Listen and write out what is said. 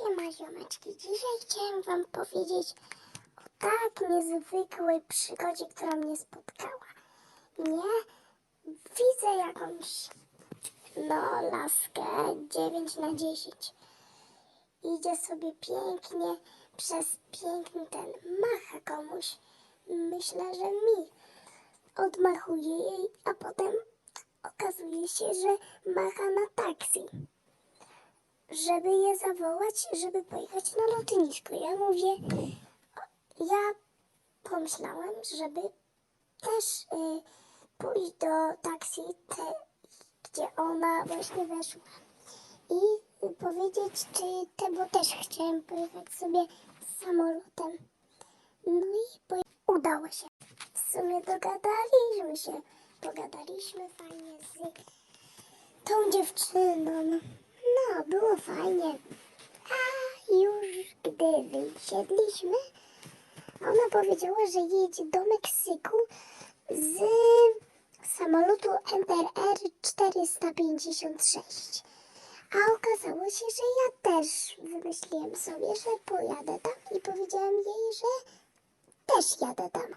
Siema ziomeczki, dzisiaj chciałem wam powiedzieć o tak niezwykłej przygodzie, która mnie spotkała. Nie? Widzę jakąś, no, laskę 9 na 10. Idzie sobie pięknie przez piękny ten, macha komuś. Myślę, że mi. Odmachuje jej, a potem okazuje się, że macha na taksi żeby je zawołać, żeby pojechać na lotnisko. Ja mówię, ja pomyślałem, żeby też y, pójść do taksi, te, gdzie ona właśnie weszła i powiedzieć, czy te, bo też chciałem pojechać sobie samolotem. No i udało się. W sumie dogadaliśmy się, pogadaliśmy fajnie z tą dziewczyną. Fajnie. A już gdy wysiedliśmy, ona powiedziała, że jedzie do Meksyku z samolotu MRR 456. A okazało się, że ja też wymyśliłem sobie, że pojadę tam i powiedziałem jej, że też jadę tam.